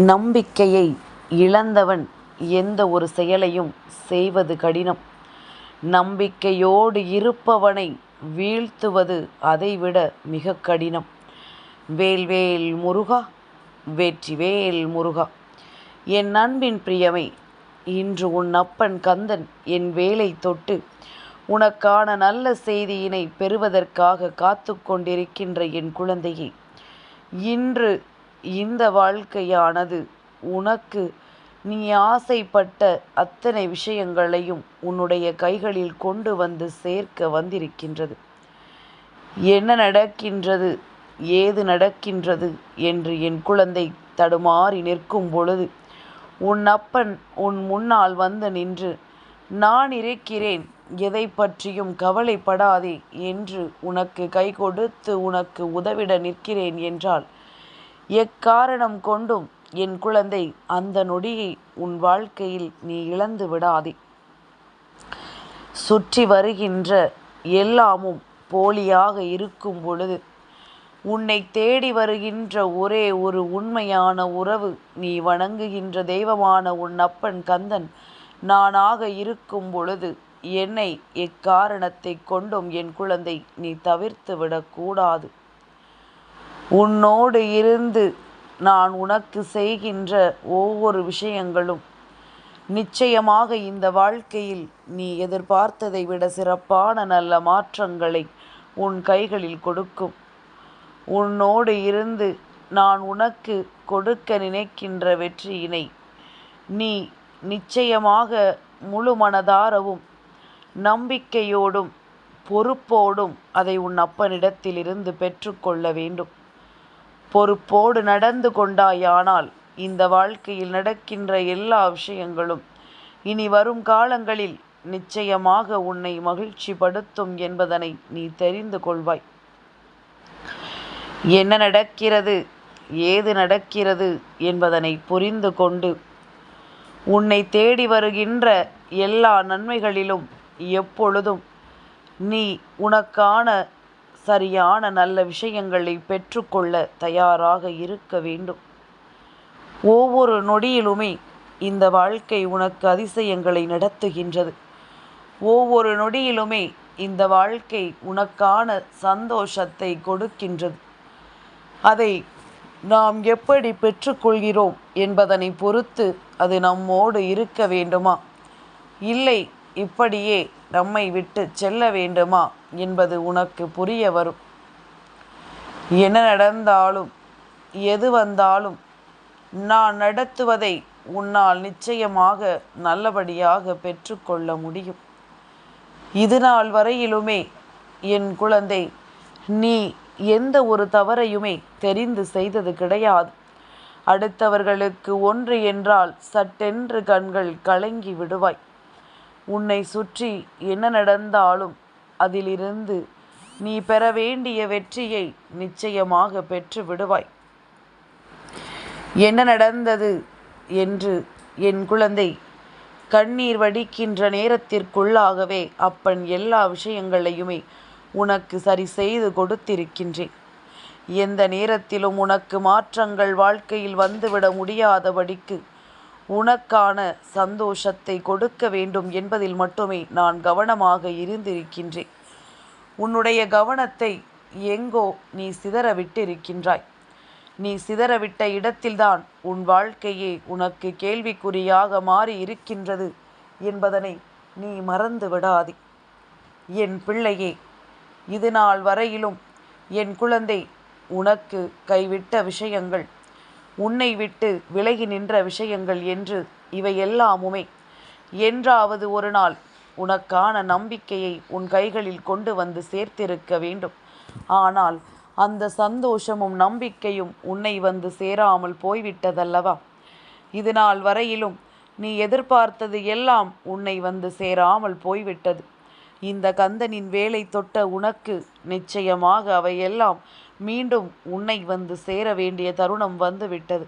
நம்பிக்கையை இழந்தவன் எந்த ஒரு செயலையும் செய்வது கடினம். நம்பிக்கையோடு இருப்பவனை வீழ்த்துவது அதைவிட மிக கடினம். வேல்வேல் முருகா வேற்றிவேல் முருகா என் அன்பின் பிரியமை இன்று உன் அப்பன் கந்தன் என் வேலை தொட்டு உனக்கான நல்ல செய்தியினை பெறுவதற்காக காத்து கொண்டிருக்கின்ற என் குழந்தையை இன்று இந்த வாழ்க்கையானது உனக்கு நீ ஆசைப்பட்ட அத்தனை விஷயங்களையும் உன்னுடைய கைகளில் கொண்டு வந்து சேர்க்க வந்திருக்கின்றது. என்ன நடக்கின்றது? ஏது நடக்கின்றது? என்று என் குழந்தை தடுமாறி நிற்கும் பொழுது உன் அப்பன் உன் முன்னால் வந்து நின்று நான் இருக்கிறேன் எதை பற்றியும் கவலைப்படாதே என்று உனக்கு கைகொடுத்து உனக்கு உதவிட நிற்கிறேன் என்றால் எக்காரணம் கொண்டும் என் குழந்தை அந்த நொடியை உன் வாழ்க்கையில் நீ இழந்து விடாதே. சுற்றி வருகின்ற எல்லாமும் போலியாக இருக்கும் பொழுது உன்னைத் தேடி வருகின்ற ஒரே ஒரு உண்மையான உறவு நீ வணங்குகின்ற தெய்வமான உன் அப்பன் கந்தன் நானாக இருக்கும் பொழுது என்னை எக்காரணத்தைக் கொண்டும் என் குழந்தை நீ தவிர்த்து விடக்கூடாது. உன்னோடு இருந்து நான் உனக்கு செய்கின்ற ஒவ்வொரு விஷயங்களும் நிச்சயமாக இந்த வாழ்க்கையில் நீ எதிர்பார்த்ததை விட சிறப்பான நல்ல மாற்றங்களை உன் கைகளில் கொடுக்கும். உன்னோடு இருந்து நான் உனக்கு கொடுக்க நினைக்கின்ற வெற்றியினை நீ நிச்சயமாக முழு மனதாரவும் நம்பிக்கையோடும் பொறுப்போடும் அதை உன் அப்பனிடத்திலிருந்து பெற்றுக்கொள்ள வேண்டும். பொறுப்போடு நடந்து கொண்டாயானால் இந்த வாழ்க்கையில் நடக்கின்ற எல்லா விஷயங்களும் இனி வரும் காலங்களில் நிச்சயமாக உன்னை மகிழ்ச்சிப்படுத்தும் என்பதனை நீ தெரிந்து கொள்வாய். என்ன நடக்கிறது ஏது நடக்கிறது என்பதனை புரிந்து கொண்டு உன்னை தேடி வருகின்ற எல்லா நன்மைகளிலும் எப்பொழுதும் நீ உனக்கான சரியான நல்ல விஷயங்களை பெற்றுக்கொள்ள தயாராக இருக்க வேண்டும். ஒவ்வொரு நொடியிலுமே இந்த வாழ்க்கை உனக்கு அதிசயங்களை நடத்துகின்றது. ஒவ்வொரு நொடியிலுமே இந்த வாழ்க்கை உனக்கான சந்தோஷத்தை கொடுக்கின்றது. அதை நாம் எப்படி பெற்றுக்கொள்கிறோம் என்பதனை பொறுத்து அது நம்மோடு இருக்க வேண்டுமா இல்லை இப்படியே நம்மை விட்டுச் செல்ல வேண்டுமா என்பது உனக்கு புரிய வரும். என்ன நடந்தாலும் எது வந்தாலும் நான் நடத்துவதை உன்னால் நிச்சயமாக நல்லபடியாக பெற்றுக்கொள்ள முடியும். இதுநாள் வரையிலுமே என் குழந்தை நீ எந்த ஒரு தவறையுமே தெரிந்து செய்தது கிடையாது. அடுத்தவர்களுக்கு ஒன்று என்றால் சட்டென்று கண்கள் கலங்கி விடுவாய். உன்னை சுற்றி என்ன நடந்தாலும் அதிலிருந்து நீ பெற வேண்டிய வெற்றியை நிச்சயமாக பெற்று விடுவாய். என்ன நடந்தது என்று என் குழந்தை கண்ணீர் வடிக்கின்ற நேரத்திற்குள்ளாகவே அப்பன் எல்லா விஷயங்களையுமே உனக்கு சரி செய்து கொடுத்திருக்கின்றேன். எந்த நேரத்திலும் உனக்கு மாற்றங்கள் வாழ்க்கையில் வந்துவிட முடியாதபடிக்கு உனக்கான சந்தோஷத்தை கொடுக்க வேண்டும் என்பதில் மட்டுமே நான் கவனமாக இருந்திருக்கின்றேன். உன்னுடைய கவனத்தை எங்கோ நீ சிதறவிட்டிருக்கின்றாய் நீ சிதறவிட்ட இடத்தில்தான் உன் வாழ்க்கையே உனக்கு கேள்விக்குறியாக மாறி இருக்கின்றது என்பதனை நீ மறந்து விடாதே. என் பிள்ளையே இது நாள் வரையிலும் என் குழந்தை உனக்கு கைவிட்ட விஷயங்கள் உன்னை விட்டு விலகி நின்ற விஷயங்கள் என்று இவையெல்லாமுமே என்றாவது ஒரு நாள் உனக்கான நம்பிக்கையை உன் கைகளில் கொண்டு வந்து சேர்த்திருக்க வேண்டும். ஆனால் அந்த சந்தோஷமும் நம்பிக்கையும் உன்னை வந்து சேராமல் போய்விட்டதல்லவா. இதுநாள் வரையிலும் நீ எதிர்பார்த்தது எல்லாம் உன்னை வந்து சேராமல் போய்விட்டது. இந்த கந்தனின் வேலை தொட்ட உனக்கு நிச்சயமாக அவையெல்லாம் மீண்டும் உன்னை வந்து சேர வேண்டிய தருணம் வந்துவிட்டது.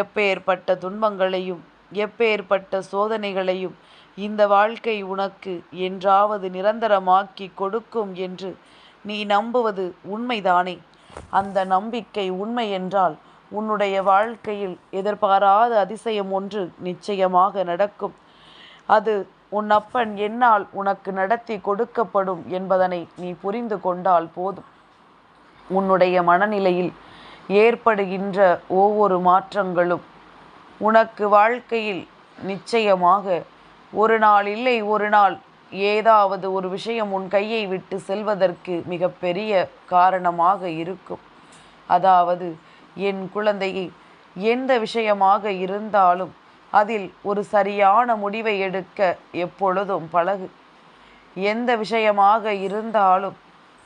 எப்பேற்பட்ட துன்பங்களையும் எப்பேற்பட்ட சோதனைகளையும் இந்த வாழ்க்கை உனக்கு என்றாவது நிரந்தரமாக்கிக் கொடுக்கும் என்று நீ நம்புவது உண்மைதானே. அந்த நம்பிக்கை உண்மை என்றால் உன்னுடைய வாழ்க்கையில் எதிர்பாராத அதிசயம் ஒன்று நிச்சயமாக நடக்கும் அது உன் அப்பன் என்னால் உனக்கு நடத்தி கொடுக்கப்படும் என்பதனை நீ புரிந்து கொண்டால் போதும். உன்னுடைய மனநிலையில் ஏற்படுகின்ற ஒவ்வொரு மாற்றங்களும் உனக்கு வாழ்க்கையில் நிச்சயமாக ஒரு நாள் இல்லை ஒரு நாள் ஏதாவது ஒரு விஷயம் உன் கையை விட்டு செல்வதற்கு மிகப்பெரிய காரணமாக இருக்கும். அதாவது என் குழந்தையை எந்த விஷயமாக இருந்தாலும் அதில் ஒரு சரியான முடிவை எடுக்க எப்பொழுதும் பழகு. எந்த விஷயமாக இருந்தாலும்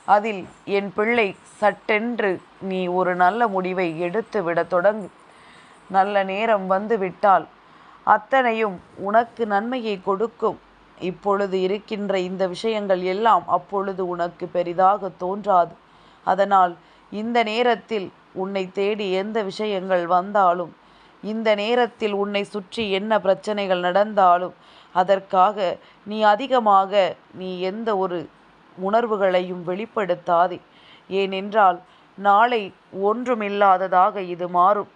அதில் என் பிள்ளை சட்டென்று நீ ஒரு நல்ல முடிவை எடுத்து விட தொடங்கு. நல்ல நேரம் வந்து விட்டால் அத்தனையும் உனக்கு நன்மையை கொடுக்கும். இப்பொழுது இருக்கின்ற இந்த விஷயங்கள் எல்லாம் அப்பொழுது உனக்கு பெரிதாக தோன்றாது. அதனால் இந்த நேரத்தில் உன்னை தேடி எந்த விஷயங்கள் வந்தாலும் இந்த நேரத்தில் உன்னை சுற்றி என்ன பிரச்சனைகள் நடந்தாலும் அதற்காக நீ அதிகமாக நீ எந்த ஒரு உணர்வுகளையும் வெளிப்படுத்தாதே. ஏனென்றால் நாளை ஒன்றுமில்லாததாக இது மாறும்.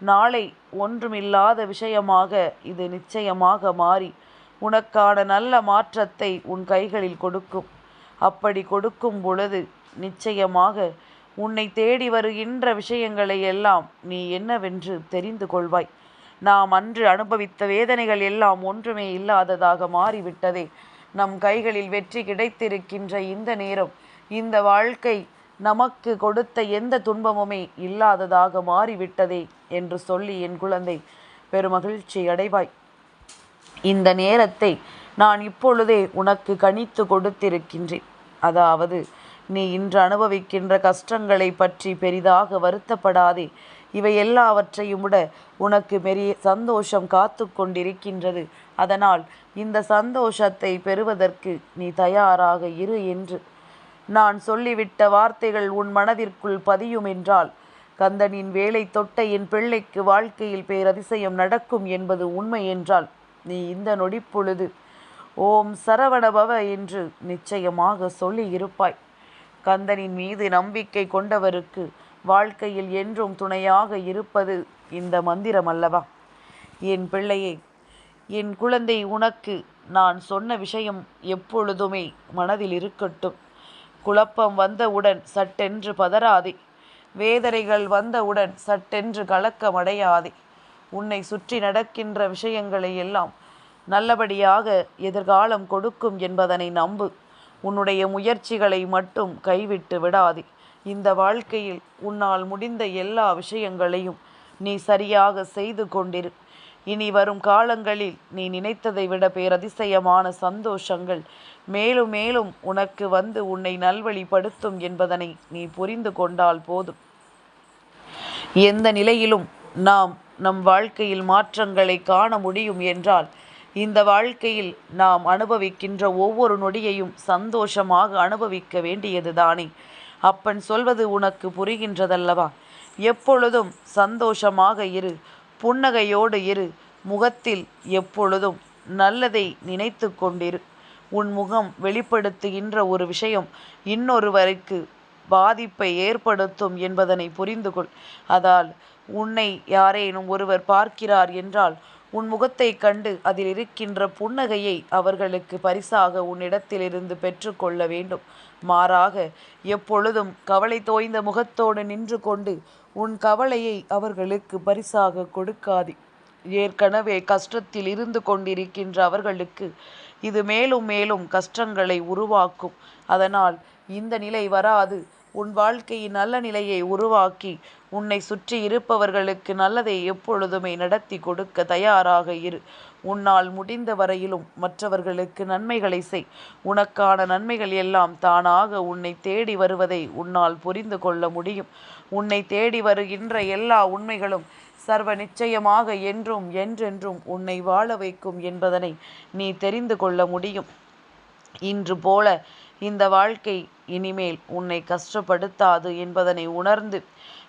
நாளை ஒன்றுமில்லாத விஷயமாக இது நிச்சயமாக மாறி உனக்கான நல்ல மாற்றத்தை உன் கைகளில் கொடுக்கும். அப்படி கொடுக்கும் பொழுது நிச்சயமாக உன்னை தேடி வருகின்ற விஷயங்களை எல்லாம் நீ என்னவென்று தெரிந்து கொள்வாய். நாம் அன்று அனுபவித்த வேதனைகள் எல்லாம் ஒன்றுமே இல்லாததாக மாறிவிட்டதே. நம் கைகளில் வெற்றி கிடைத்திருக்கின்ற இந்த நேரம் இந்த வாழ்க்கை நமக்கு கொடுத்த எந்த துன்பமுமே இல்லாததாக மாறிவிட்டதே என்று சொல்லி என் குழந்தை பெருமகிழ்ச்சி அடைவாய். இந்த நேரத்தை நான் இப்பொழுதே உனக்கு கணித்து கொடுத்திருக்கின்றேன். அதாவது நீ இன்று அனுபவிக்கின்ற கஷ்டங்களை பற்றி பெரிதாக வருத்தப்படாதே. இவை எல்லாவற்றையும் விட உனக்கு பெரிய சந்தோஷம் காத்து கொண்டிருக்கின்றது. அதனால் இந்த சந்தோஷத்தை பெறுவதற்கு நீ தயாராக இரு என்று நான் சொல்லிவிட்ட வார்த்தைகள் உன் மனதிற்குள் பதியும் என்றால் கந்தனின் வேலை தொட்ட என் பிள்ளைக்கு வாழ்க்கையில் பேரதிசயம் நடக்கும் என்பது உண்மை என்றால் நீ இந்த நொடிப்பொழுது ஓம் சரவணபவ என்று நிச்சயமாக சொல்லி இருப்பாய் கந்தனின் மீது நம்பிக்கை கொண்டவருக்கு வாழ்க்கையில் என்றும் துணையாக இருப்பது இந்த மந்திரம் அல்லவா? என் பிள்ளையே என் குழந்தை உனக்கு நான் சொன்ன விஷயம் எப்பொழுதுமே மனதில் இருக்கட்டும். குழப்பம் வந்தவுடன் சட்டென்று பதறாதே. வேதனைகள் வந்தவுடன் சட்டென்று கலக்கமடையாதே. உன்னை சுற்றி நடக்கின்ற விஷயங்களை எல்லாம் நல்லபடியாக எதிர்காலம் கொடுக்கும் என்பதனை நம்பு. உன்னுடைய முயற்சிகளை மட்டும் கைவிட்டு விடாதே. இந்த வாழ்க்கையில் உன்னால் முடிந்த எல்லா விஷயங்களையும் நீ சரியாக செய்து கொண்டிரு. இனி வரும் காலங்களில் நீ நினைத்ததை விட பேரதிசயமான சந்தோஷங்கள் மேலும் மேலும் உனக்கு வந்து உன்னை நல்வழிப்படுத்தும் என்பதனை நீ புரிந்து கொண்டால் போதும். எந்த நிலையிலும் நாம் நம் வாழ்க்கையில் மாற்றங்களை காண முடியும் என்றால் இந்த வாழ்க்கையில் நாம் அனுபவிக்கின்ற ஒவ்வொரு நொடியையும் சந்தோஷமாக அனுபவிக்க வேண்டியதுதானே? அப்பன் சொல்வது உனக்கு புரிகின்றதல்லவா? எப்பொழுதும் சந்தோஷமாக இரு புன்னகையோடு இரு முகத்தில் எப்பொழுதும் நல்லதை நினைத்து கொண்டிரு. உன் முகம் வெளிப்படுத்துகின்ற ஒரு விஷயம் இன்னொருவருக்கு பாதிப்பை ஏற்படுத்தும் என்பதனை புரிந்து கொள் அதால் உன்னை யாரேனும் ஒருவர் பார்க்கிறார் என்றால் உன் முகத்தை கண்டு அதில் இருக்கின்ற புன்னகையை அவர்களுக்கு பரிசாக உன்னிடத்திலிருந்து பெற்றுக்கொள்ள வேண்டும். மாறாக எப்பொழுதும் கவலை தோய்ந்த முகத்தோடு நின்று கொண்டு உன் கவலையை அவர்களுக்கு பரிசாக கொடுக்காது. ஏற்கனவே கஷ்டத்தில் இருந்து கொண்டிருக்கின்ற அவர்களுக்கு இது மேலும் மேலும் கஷ்டங்களை உருவாக்கும். அதனால் இந்த நிலை வராது. உன் வாழ்க்கையின் நல்ல நிலையை உருவாக்கி உன்னை சுற்றி இருப்பவர்களுக்கு நல்லதை எப்பொழுதுமே நடத்தி கொடுக்க தயாராக இரு. உன்னால் முடிந்த வரையிலும் மற்றவர்களுக்கு நன்மைகளை செய். உனக்கான நன்மைகள் எல்லாம் தானாக உன்னை தேடி வருவதை உன்னால் புரிந்து கொள்ள முடியும். உன்னை தேடி வருகின்ற எல்லா உண்மைகளும் சர்வ நிச்சயமாக என்றும் என்றென்றும் உன்னை வாழ வைக்கும் என்பதனை நீ தெரிந்து கொள்ள முடியும். இன்று போல இந்த வாழ்க்கை இனிமேல் உன்னை கஷ்டப்படுத்தாது என்பதனை உணர்ந்து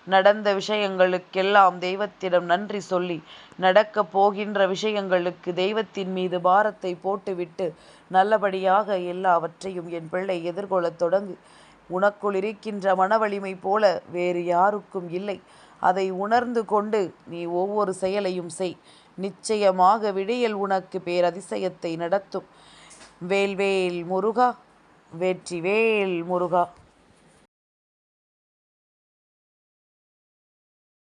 நடந்த விஷயங்களுக்கெல்லாம் தெய்வத்திடம் நன்றி சொல்லி நடக்கப் போகின்ற விஷயங்களுக்கு தெய்வத்தின் மீது பாரத்தை போட்டுவிட்டு நல்லபடியாக எல்லாவற்றையும் என் பிள்ளை எதிர்கொள்ளத் தொடங்கு. உனக்குள் இருக்கின்ற மனவலிமை போல வேறு யாருக்கும் இல்லை. அதை உணர்ந்து கொண்டு நீ ஒவ்வொரு செயலையும் செய். நிச்சயமாக விடியல் உனக்கு பேரதிசயத்தை நடத்தும். வேல்வேல் முருகா வெற்றி வேல் முருகா.